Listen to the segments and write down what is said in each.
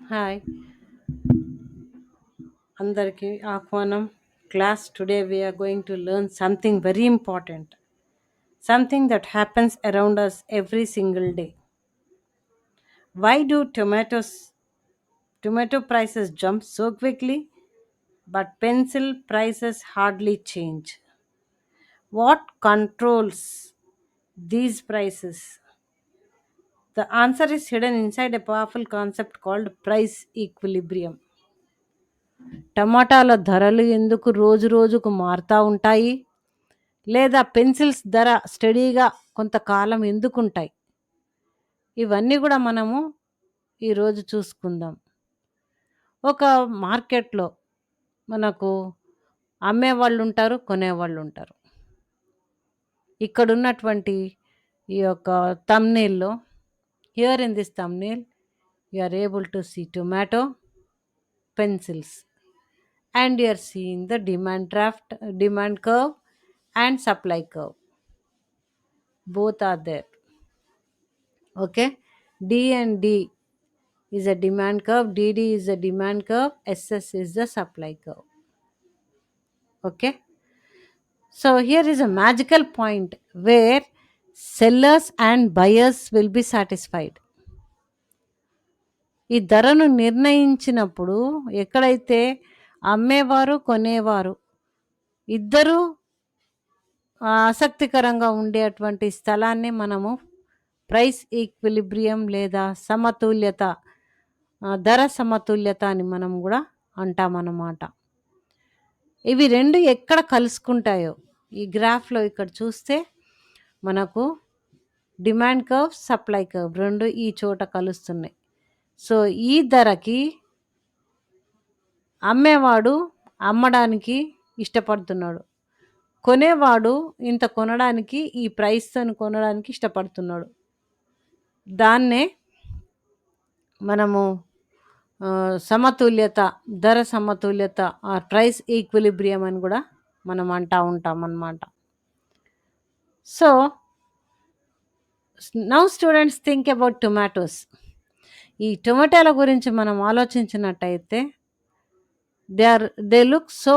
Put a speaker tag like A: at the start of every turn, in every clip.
A: Hi అందరికీ ఆహ్వానం class today we are going to learn something very important. Something that happens around us every single day. Why do tomatoes tomato prices jump so quickly but pencil prices hardly change? What controls these prices? The answer is hidden inside a powerful concept called price equilibrium. టమాటాల ధరలు ఎందుకు రోజు రోజుకు మారుతూ ఉంటాయి? లేదా pencils ధర స్టడీగా కొంతకాలం ఎందుకు ఉంటాయి ఇవన్నీ కూడా మనము ఈరోజు చూసుకుందాం. ఒక మార్కెట్లో మనకు అమ్మేవాళ్ళు ఉంటారు కొనేవాళ్ళు ఉంటారు ఇక్కడ ఉన్నటువంటి ఈ యొక్క తమ్నీల్లో here in this thumbnail you are able to see tomato pencils. and you are seeing the demand draft, demand curve, and supply curve. Both are there. Okay, D and D is a demand curve, DD is a demand curve, SS is the supply curve. Okay, so here is a magical point where sellers and buyers will be satisfied. ఈ ధరను నిర్ణయించినప్పుడు ఎక్కడైతే అమ్మేవారు కొనేవారు. ఇద్దరూ ఆసక్తికరంగా ఉండేటువంటి స్థలాన్ని మనము price equilibrium లేదా సమతుల్యత ధర సమతుల్యత అని మనం కూడా అంటామన్నమాట. ఇవి రెండు ఎక్కడ కలుసుకుంటాయో ఈ గ్రాఫ్లో ఇక్కడ చూస్తే మనకు డిమాండ్ కర్వ్ సప్లై కర్వ్ రెండు ఈ చోట కలుస్తున్నాయి. సో ఈ ధరకి అమ్మేవాడు అమ్మడానికి ఇష్టపడుతున్నాడు. కొనేవాడు ఇంత కొనడానికి ఈ ప్రైస్తో కొనడానికి ఇష్టపడుతున్నాడు. దాన్నే మనము సమతుల్యత ధర సమతుల్యత ఆర్ ప్రైస్ ఈక్విలిబ్రియం అని కూడా మనం అంటా ఉంటాం అన్నమాట. So now students think about tomatoes. ఈ టొమాటోల గురించి మనం ఆలోచించినట్టయితే they are they look so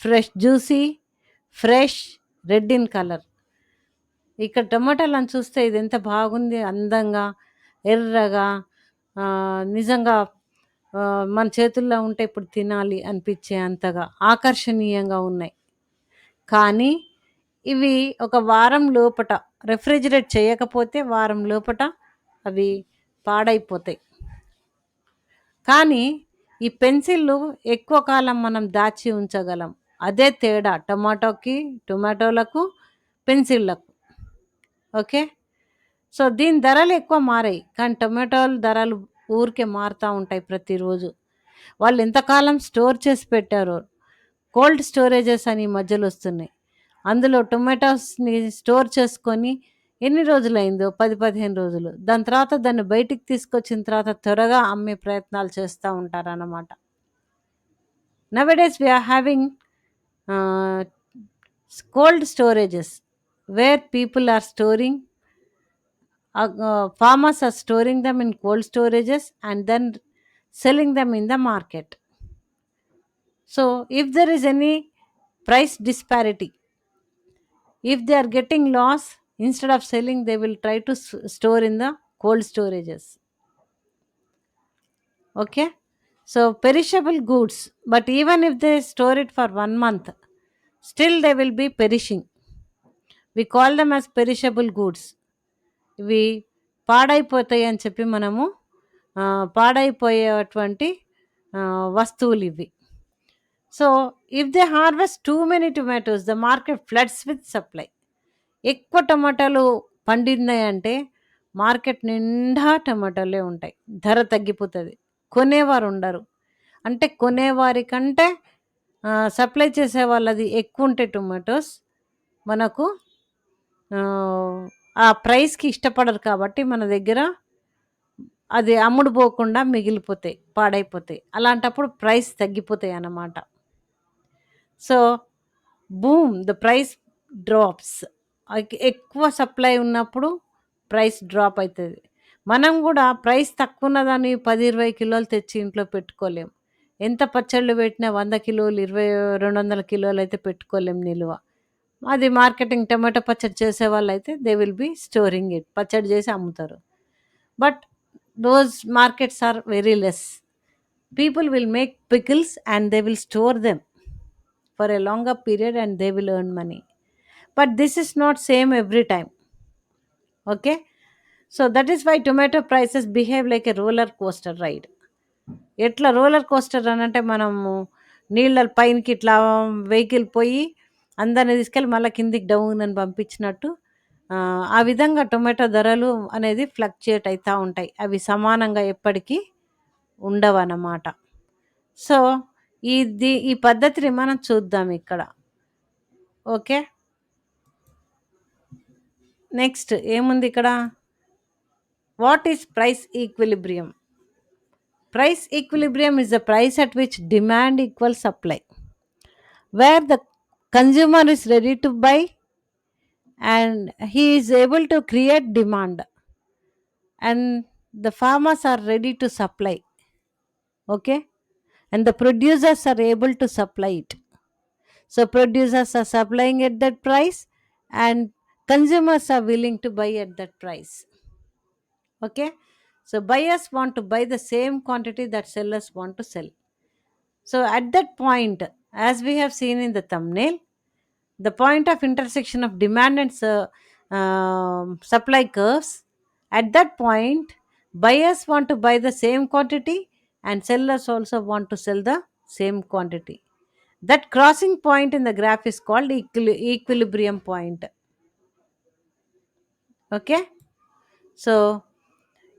A: fresh juicy fresh red in colour ఇక్కడ టొమాటోలను చూస్తే ఇది ఎంత బాగుంది అందంగా ఎర్రగా నిజంగా మన చేతుల్లో ఉంటే ఇప్పుడు తినాలి అనిపించే అంతగా ఆకర్షణీయంగా ఉన్నాయి. కానీ ఇవి ఒక వారం లోపట రెఫ్రిజిరేట్ చేయకపోతే వారం లోపట అవి పాడైపోతాయి. కానీ ఈ పెన్సిళ్ళు ఎక్కువ కాలం మనం దాచి ఉంచగలం. అదే తేడా టొమాటోకి టొమాటోలకు పెన్సిళ్ళకు. ఓకే? సో దీని ధరలు ఎక్కువ మారాయి. కానీ టొమాటోల ధరలు ఊరికే మారుతూ ఉంటాయి ప్రతిరోజు. వాళ్ళు ఎంతకాలం స్టోర్ చేసి పెట్టారో కోల్డ్ స్టోరేజెస్ అని మధ్యలో వస్తున్నాయి. అందులో టొమాటోస్ని స్టోర్ చేసుకొని ఎన్ని రోజులైందో? పది పదిహేను రోజులు. దాని తర్వాత దాన్ని బయటికి తీసుకొచ్చిన తర్వాత త్వరగా అమ్మే ప్రయత్నాలు చేస్తూ ఉంటారన్నమాట. Nowadays we are having cold storages where people are storing farmers are storing them in cold storages and then selling them in the market so if there is any price disparity if they are getting loss instead of selling, they will try to s- store in the cold storages. Okay, so perishable goods, but even if they store it for one month, still they will be perishing. We call them as perishable goods. ఇవి పాడైపోతాయి అని చెప్పి మనము ఆ, పాడైపోయేటువంటి ఆ, వస్తువులు ఇవి so if they harvest too many tomatoes the market floods with supply ఎక్కువ టమాటాలు పండినాయంటే మార్కెట్ నిండా టమాటాలే ఉంటాయి ధర తగ్గిపోతుంది కొనేవారు ఉండరు అంటే కొనేవారి కంటే సప్లై చేసే వాళ్ళది ఎక్కువ ఉంటే టొమాటోస్ మనకు ఆ ప్రైస్‌కి ఇష్టపడరు కాబట్టి మన దగ్గర అది అమ్ముడు పోకుండా మిగిలిపోతాయి. పాడైపోతాయి. అలాంటప్పుడు ప్రైస్ తగ్గిపోతాయి అన్నమాట so, boom the price drops. ఎక్కువ సప్లై ఉన్నప్పుడు ప్రైస్ డ్రాప్ అవుతుంది మనం కూడా ప్రైస్ తక్కువ ఉన్నదాన్ని పది ఇరవై కిలోలు తెచ్చి ఇంట్లో పెట్టుకోలేం. ఎంత పచ్చళ్ళు పెట్టినా వంద కిలోలు, ఇరవై రెండు వందల కిలోలు అయితే పెట్టుకోలేం నిలువ. అది మార్కెటింగ్ టమాటో పచ్చడి చేసే వాళ్ళు అయితే they will be storing it. పచ్చడి చేసి అమ్ముతారు. But those markets are very less. People will make pickles and they will store them for a longer period and they will earn money. But this is not same every time. Okay. So, that is why tomato prices behave like a roller coaster ride. ఎట్లా roller coaster అనంటే మనము నీళ్ళ పైనకి ఇట్లా vehicle పోయి అందరిని తీసుకెళ్ళి మళ్ళా కిందికి డౌన్ అని పంపించినట్టు ఆ విధంగా టొమాటో ధరలు అనేది ఫ్లక్చుయేట్ అవుతూ ఉంటాయి. అవి సమానంగా ఎప్పటికీ ఉండవన్నమాట. సో, ఇది ఈ పద్ధతిని మనం చూద్దాం ఇక్కడ. ఓకే. నెక్స్ట్ ఏముంది ఇక్కడ? What is price equilibrium? Price equilibrium is the price at which demand equals supply, where the consumer is ready to buy and he is able to create demand and the farmers are ready to supply. Okay. And the producers are able to supply it. So, producers are supplying at that price and consumers are willing to buy at that price. Okay. So, buyers want to buy the same quantity that sellers want to sell. So, at that point, as we have seen in the thumbnail, the point of intersection of demand and um, supply curves, at that point, buyers want to buy the same quantity and sellers also want to sell the same quantity. That crossing point in the graph is called equili- equilibrium point. Okay? So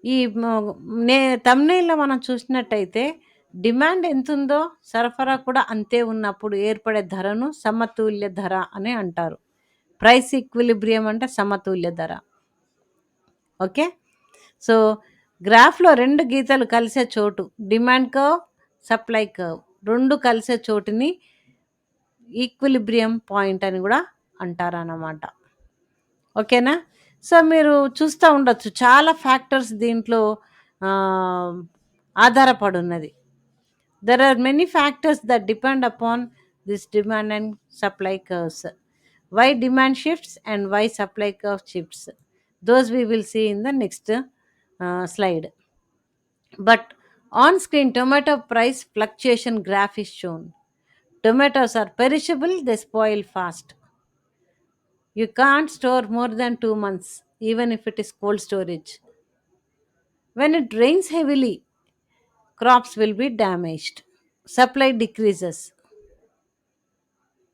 A: ఈ నే తమ్నైల్లో మనం చూసినట్టయితే demand ఎంతుందో సరఫరా కూడా అంతే ఉన్నప్పుడు ఏర్పడే ధరను సమతుల్య ధర అని అంటారు. ప్రైస్ ఈక్విలిబ్రియం అంటే సమతుల్య ధర. ఓకే? సో గ్రాఫ్లో రెండు గీతలు కలిసే చోటు డిమాండ్ కర్వ్ సప్లై కర్వ్. రెండు కలిసే చోటుని ఈక్విలిబ్రియం పాయింట్ అని కూడా అంటారన్నమాట. ఓకేనా? సో మీరు చూస్తూ ఉండొచ్చు. చాలా ఫ్యాక్టర్స్ దీంట్లో ఆధారపడి ఉన్నది there are many factors that depend upon this demand and supply curves why demand shifts and why supply curve shifts those we will see in the next slide but on screen tomato price fluctuation graph is shown. Tomatoes are perishable they spoil fast. you can't store more than 2 months even if it is cold storage when it rains heavily crops will be damaged supply decreases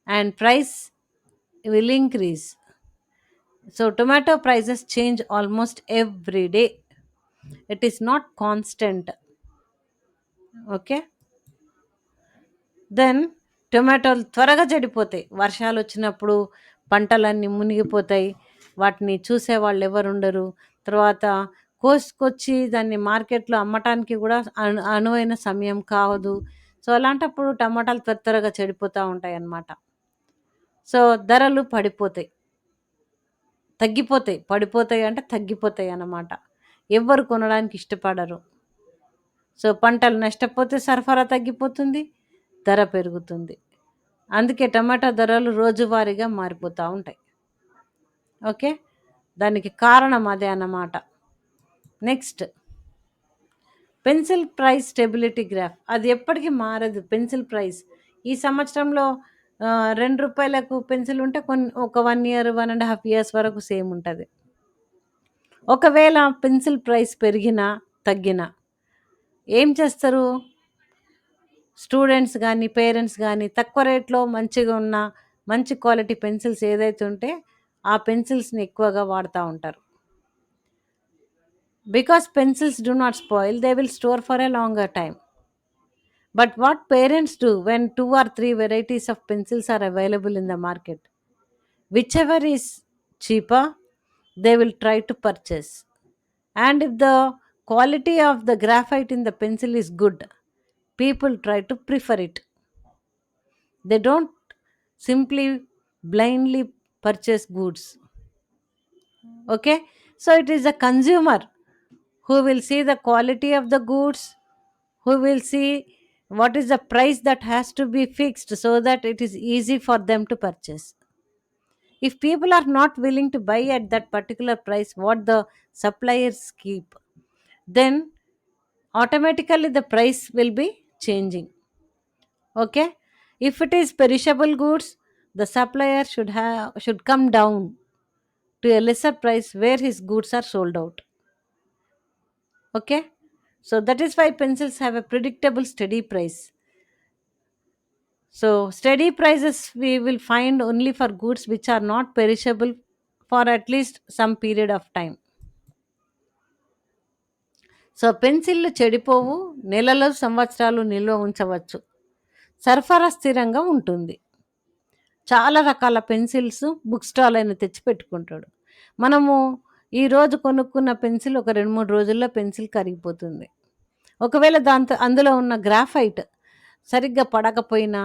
A: and price will increase so tomato prices change almost every day it is not constant okay then టొమాటోలు త్వరగా చెడిపోతాయి వర్షాలు వచ్చినప్పుడు పంటలన్నీ మునిగిపోతాయి. వాటిని చూసేవాళ్ళు ఎవరు ఉండరు తర్వాత కోసుకొచ్చి దాన్ని మార్కెట్లో అమ్మటానికి కూడా అను అనువైన సమయం కావదు. సో అలాంటప్పుడు టమాటాలు త్వర త్వరగా చెడిపోతూ ఉంటాయి అన్నమాట సో ధరలు పడిపోతాయి. తగ్గిపోతాయి. పడిపోతాయి అంటే తగ్గిపోతాయి అన్నమాట. ఎవ్వరు కొనడానికి ఇష్టపడరు. సో పంటలు నష్టపోతే సరఫరా తగ్గిపోతుంది ధర పెరుగుతుంది. అందుకే టమాటా ధరలు రోజువారీగా మారిపోతూ ఉంటాయి. ఓకే? దానికి కారణం అదే అన్నమాట. Next pencil price stability graph. అది ఎప్పటికీ మారదు. Pencil price. ఈ సంవత్సరంలో రెండు రూపాయలకు పెన్సిల్ ఉంటే కొన్ని ఒక one year one and half years వరకు సేమ్ ఉంటుంది. ఒకవేళ పెన్సిల్ ప్రైస్ పెరిగినా తగ్గినా ఏం చేస్తారు? స్టూడెంట్స్ కానీ పేరెంట్స్ కానీ తక్కువ రేట్లో మంచిగా ఉన్న మంచి క్వాలిటీ పెన్సిల్స్ ఏదైతే ఉంటే ఆ పెన్సిల్స్ని ఎక్కువగా వాడుతూ ఉంటారు. Because pencils do not spoil they will store for a longer time but what parents do when two or three varieties of pencils are available in the market whichever is cheaper they will try to purchase. And if the quality of the graphite in the pencil is good people try to prefer it. They don't simply blindly purchase goods. Okay, so it is the consumer who will see the quality of the goods, who will see what is the price that has to be fixed so that it is easy for them to purchase. If people are not willing to buy at that particular price, what the suppliers keep, then automatically the price will be changing. Okay, if it is perishable goods, the supplier should have should come down to a lesser price where his goods are sold out. Okay, so that is why pencils have a predictable steady price. So, steady prices we will find only for goods which are not perishable for at least some period of time. So పెన్సిళ్ళు చెడిపోవు నెలలో సంవత్సరాలు నిల్వ ఉంచవచ్చు. సరఫరా స్థిరంగా ఉంటుంది. చాలా రకాల పెన్సిల్స్ బుక్ స్టాల్ అయిన తెచ్చి పెట్టుకుంటాడు మనము ఈరోజు కొనుక్కున్న పెన్సిల్ ఒక రెండు మూడు రోజుల్లో పెన్సిల్ కరిగిపోతుంది. ఒకవేళ దాంతో అందులో ఉన్న గ్రాఫైట్ సరిగ్గా పడకపోయినా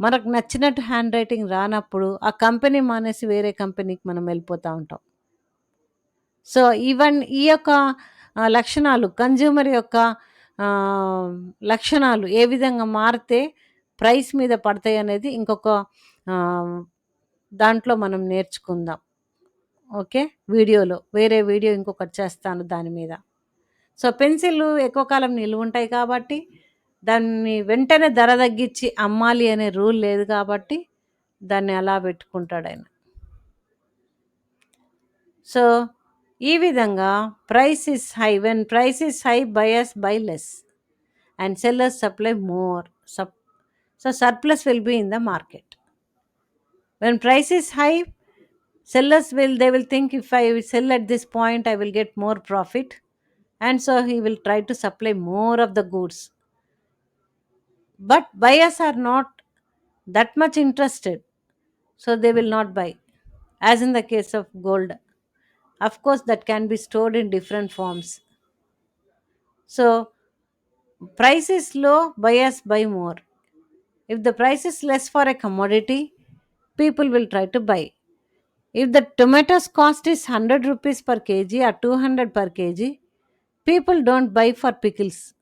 A: మనకు నచ్చినట్టు హ్యాండ్ రైటింగ్ రానప్పుడు ఆ కంపెనీ మానేసి వేరే కంపెనీకి మనం వెళ్ళిపోతూ ఉంటాం. సో ఈవెన్ ఈ యొక్క లక్షణాలు కన్జ్యూమర్ యొక్క లక్షణాలు ఏ విధంగా మారితే ప్రైస్ మీద పడతాయి అనేది ఇంకొక దాంట్లో మనం నేర్చుకుందాం. ఓకే? వీడియోలో వేరే వీడియో ఇంకొకటి చేస్తాను దాని మీద. సో పెన్సిళ్ళు ఎక్కువ కాలం నిలువ ఉంటాయి కాబట్టి దాన్ని వెంటనే ధర తగ్గించి అమ్మాలి అనే రూల్ లేదు కాబట్టి దాన్ని అలా పెట్టుకుంటాడు ఆయన. సో ఈ విధంగా price is high when price is high buyers buy less and sellers supply more sup so surplus will be in the market when price is high sellers will they will think if i sell at this point i will get more profit and so he will try to supply more of the goods but buyers are not that much interested so they will not buy as in the case of gold of course that can be stored in different forms. So price is low buyers buy more. If the price is less for a commodity people will try to buy. If the tomatoes cost is 100 rupees per kg or 200 per kg people don't buy for pickles.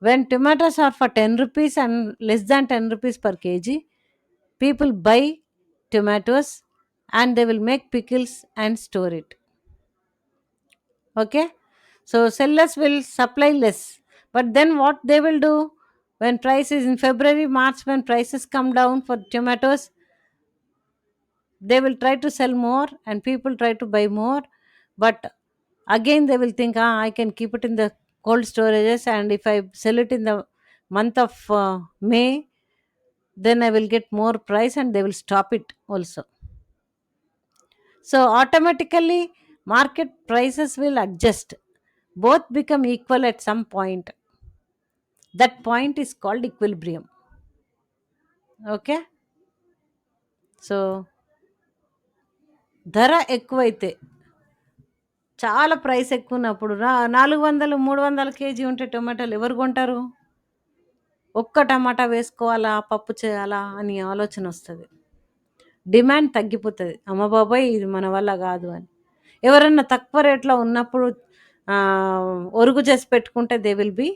A: When tomatoes are for 10 rupees and less than 10 rupees per kg people buy tomatoes and they will make pickles and store it okay? So sellers will supply less. But then what they will do? When prices in february march when prices come down for tomatoes they will try to sell more and people try to buy more. But again they will think ah, i can keep it in the cold storages and if i sell it in the month of uh, may then i will get more price and they will stop it also. So automatically market prices will adjust both become equal at some point that point is called equilibrium okay so ధర ఎక్కువైతే చాలా price ఎక్కువ ఉన్నప్పుడు నాలుగు వందలు మూడు వందల KG ఉంటే టొమాటోలు ఎవరు కొంటారు? ఒక్క టమాటా వేసుకోవాలా పప్పు చేయాలా అని ఆలోచన వస్తుంది. డిమాండ్ తగ్గిపోతుంది. అమ్మ బాబాయ్ ఇది మన వల్ల కాదు అని. ఎవరన్నా తక్కువ రేట్లో ఉన్నప్పుడు ఒరుగు చేసి పెట్టుకుంటే దే విల్ బి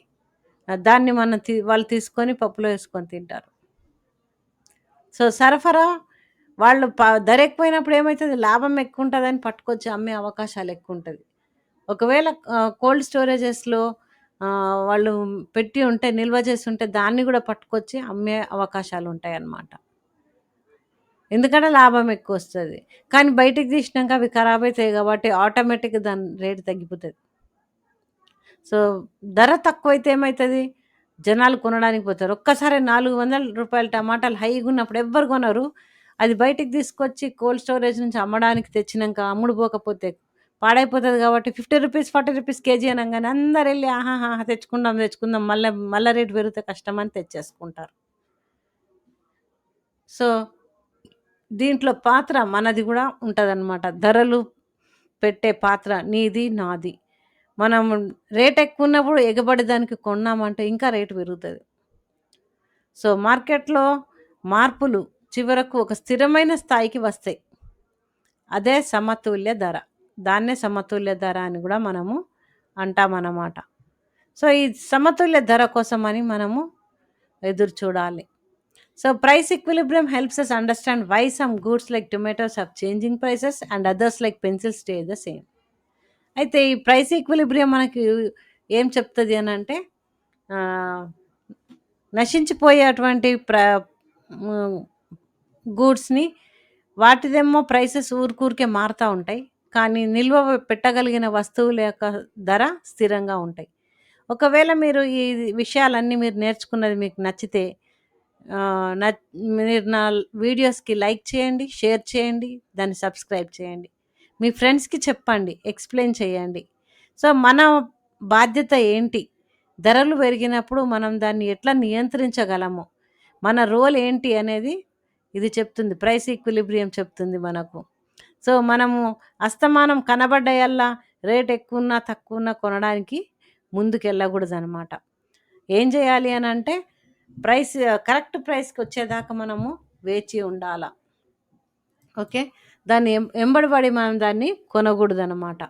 A: దాన్ని మనం తీ వాళ్ళు తీసుకొని పప్పులో వేసుకొని తింటారు. సో సరఫరా వాళ్ళు ప ధర ఎక్కువైనప్పుడు ఏమవుతుంది లాభం ఎక్కువ ఉంటుందని పట్టుకొచ్చి అమ్మే అవకాశాలు ఎక్కువ ఉంటుంది ఒకవేళ కోల్డ్ స్టోరేజెస్లో వాళ్ళు పెట్టి ఉంటే నిల్వ చేసి ఉంటే దాన్ని కూడా పట్టుకొచ్చి అమ్మే అవకాశాలు ఉంటాయి అన్నమాట ఎందుకంటే లాభం ఎక్కువ వస్తుంది కానీ బయటికి తీసినాక అవి ఖరాబ్ అవుతాయి కాబట్టి ఆటోమేటిక్గా దాని రేటు తగ్గిపోతుంది. సో ధర తక్కువైతే ఏమవుతుంది జనాలు కొనడానికి పోతారు. ఒక్కసారి నాలుగు వందల రూపాయల టమాటాలు హైగా ఉన్నప్పుడు ఎవ్వరు కొనరు. అది బయటికి తీసుకొచ్చి కోల్డ్ స్టోరేజ్ నుంచి అమ్మడానికి తెచ్చినాక అమ్ముడు పోకపోతే పాడైపోతుంది కాబట్టి fifty rupees forty rupees KG అనగానే అందరు వెళ్ళి ఆహాహా తెచ్చుకుందాం తెచ్చుకుందాం మళ్ళీ మళ్ళీ రేటు పెరిగితే కష్టం అని తెచ్చేసుకుంటారు. సో దీంట్లో పాత్ర మనది కూడా ఉంటుందన్నమాట. ధరలు పెట్టే పాత్ర నీది నాది. మనం రేట్ ఎక్కువ ఉన్నప్పుడు ఎగబడి దానికి కొన్నామంటే ఇంకా రేటు పెరుగుతుంది. సో మార్కెట్లో మార్పులు చివరకు ఒక స్థిరమైన స్థాయికి వస్తాయి. అదే సమతుల్య ధర. దాన్నే సమతుల్య ధర అని కూడా మనము అంటామన్నమాట. సో ఈ సమతుల్య ధర కోసమని మనము ఎదురు చూడాలి so price equilibrium helps us understand why some goods like tomatoes of changing prices and others like pencil stay the same అయితే ఈ ప్రైస్ ఈక్విలిబ్రియం మనకి ఏం చెప్తుంది అని అంటే ఆ, నశించిపోయేటువంటి ప్ర గూడ్స్ని వాటిదేమో ప్రైసెస్ ఊరికూరికే మారుతూ ఉంటాయి కానీ నిల్వ పెట్టగలిగిన వస్తువుల యొక్క ధర స్థిరంగా ఉంటాయి. ఒకవేళ మీరు ఈ విషయాలన్నీ మీరు నేర్చుకున్నది మీకు నచ్చితే నా మీరు నా వీడియోస్కి లైక్ చేయండి షేర్ చేయండి దాన్ని సబ్స్క్రైబ్ చేయండి. మీ ఫ్రెండ్స్కి చెప్పండి ఎక్స్ప్లెయిన్ చేయండి. సో మన బాధ్యత ఏంటి? ధరలు పెరిగినప్పుడు మనం దాన్ని ఎట్లా నియంత్రించగలము? మన రోల్ ఏంటి అనేది ఇది చెప్తుంది ప్రైస్ ఈక్విలిబ్రియం చెప్తుంది మనకు. సో మనము అస్తమానం కనబడ్డయల్లా రేట్ ఎక్కువ ఉన్నా తక్కువ ఉన్నా కొనడానికి ముందుకు వెళ్ళకూడదు అనమాట ఏం చేయాలి అని అంటే ప్రైస్ కరెక్ట్ ప్రైస్కి వచ్చేదాకా మనము వేచి ఉండాల. ఓకే? దాన్ని ఎం- ఎంబడిపడి మనం దాన్ని కొనకూడదనమాట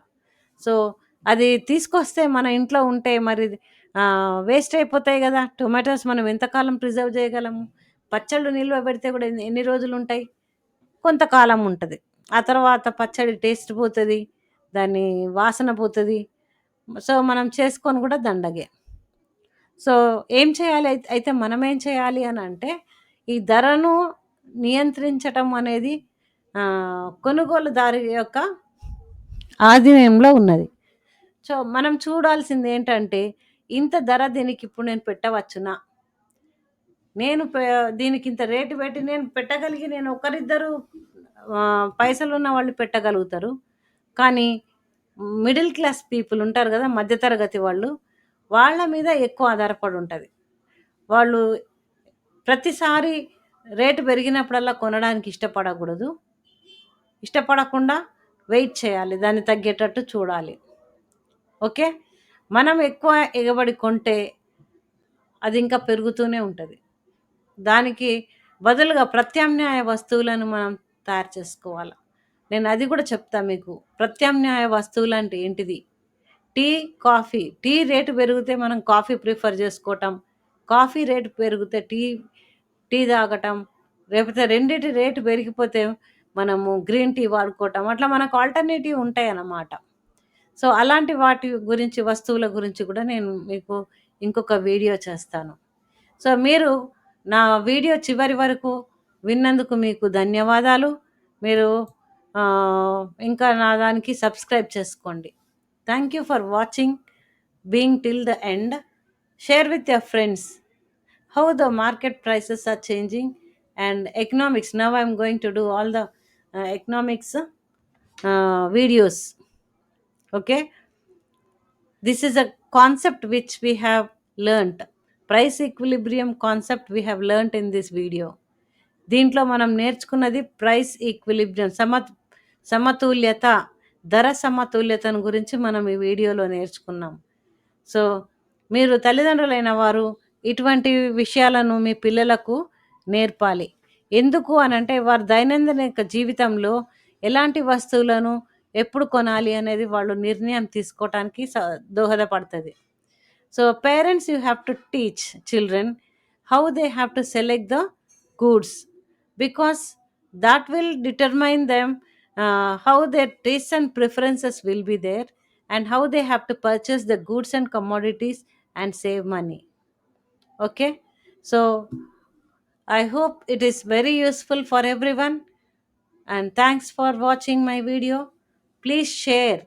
A: సో అది తీసుకొస్తే మన ఇంట్లో ఉంటే మరి వేస్ట్ అయిపోతాయి కదా. టొమాటోస్ మనం ఎంతకాలం ప్రిజర్వ్ చేయగలము? పచ్చళ్ళు నిల్వ పెడితే కూడా ఎన్ని ఎన్ని రోజులు ఉంటాయి? కొంతకాలం ఉంటుంది. ఆ తర్వాత పచ్చడి టేస్ట్ పోతుంది దాని వాసన పోతుంది. సో మనం చేసుకొని కూడా దండగే. సో ఏం చేయాలి? అయితే అయితే మనం ఏం చేయాలి అని అంటే ఈ ధరను నియంత్రించటం అనేది కొనుగోలుదారు యొక్క ఆధీనంలో ఉన్నది. సో మనం చూడాల్సింది ఏంటంటే ఇంత ధర దీనికి ఇప్పుడు నేను పెట్టవచ్చునా? నేను పె- దీనికి ఇంత రేటు పెట్టి నేను పెట్టగలిగి నేను ఒకరిద్దరు పైసలు ఉన్న వాళ్ళు పెట్టగలుగుతారు. కానీ మిడిల్ క్లాస్ పీపుల్ ఉంటారు కదా మధ్యతరగతి వాళ్ళు వాళ్ళ మీద ఎక్కువ ఆధారపడి ఉంటుంది. వాళ్ళు ప్రతిసారి రేటు పెరిగినప్పుడల్లా కొనడానికి ఇష్టపడకూడదు. ఇష్టపడకుండా వెయిట్ చేయాలి దాన్ని తగ్గేటట్టు చూడాలి. ఓకే? మనం ఎక్కువ ఎగబడి కొంటే అది ఇంకా పెరుగుతూనే ఉంటుంది. దానికి బదులుగా ప్రత్యామ్నాయ వస్తువులను మనం తయారు చేసుకోవాలి? నేను అది కూడా చెప్తా మీకు. ప్రత్యామ్నాయ వస్తువులు అంటే ఏంటిది? Tea coffee. టీ రేటు పెరిగితే మనం కాఫీ ప్రిఫర్ చేసుకోవటం కాఫీ రేటు పెరిగితే టీ టీ తాగటం లేకపోతే రెండింటి రేటు పెరిగిపోతే మనము గ్రీన్ టీ వాడుకోవటం అట్లా మనకు ఆల్టర్నేటివ్ ఉంటాయి అన్నమాట సో అలాంటి వాటి గురించి వస్తువుల గురించి కూడా నేను మీకు ఇంకొక వీడియో చేస్తాను. సో మీరు నా వీడియో చివరి వరకు విన్నందుకు మీకు ధన్యవాదాలు. మీరు ఇంకా నా దానికి సబ్స్క్రైబ్ చేసుకోండి. thank you for watching being till the end share with your friends how the market prices are changing and economics now i'm going to do all the uh, economics uh, videos okay this is a concept which we have learnt price equilibrium concept we have learnt in this video దీంట్లో మనం నేర్చుకున్నది price equilibrium సమ సమతుల్యత ధర సమతుల్యతను గురించి మనం ఈ వీడియోలో నేర్చుకున్నాం. సో మీరు తల్లిదండ్రులైన వారు ఇటువంటి విషయాలను మీ పిల్లలకు నేర్పాలి. ఎందుకు అని అంటే వారి దైనందిన జీవితంలో ఎలాంటి వస్తువులను ఎప్పుడు కొనాలి అనేది వాళ్ళు నిర్ణయం తీసుకోవటానికి స- దోహదపడుతుంది. So parents you have to teach children how they have to select the goods. Because that will determine them uh, how their tastes and preferences will be there and how they have to purchase the goods and commodities and save money. Okay? So i hope it is very useful for everyone and thanks for watching my video. Please share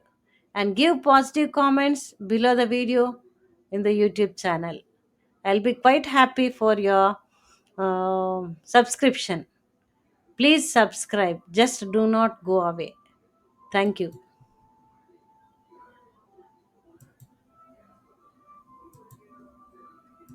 A: and give positive comments below the video in the youtube channel. I'll be quite happy for your um subscription please subscribe. Just do not go away. Thank you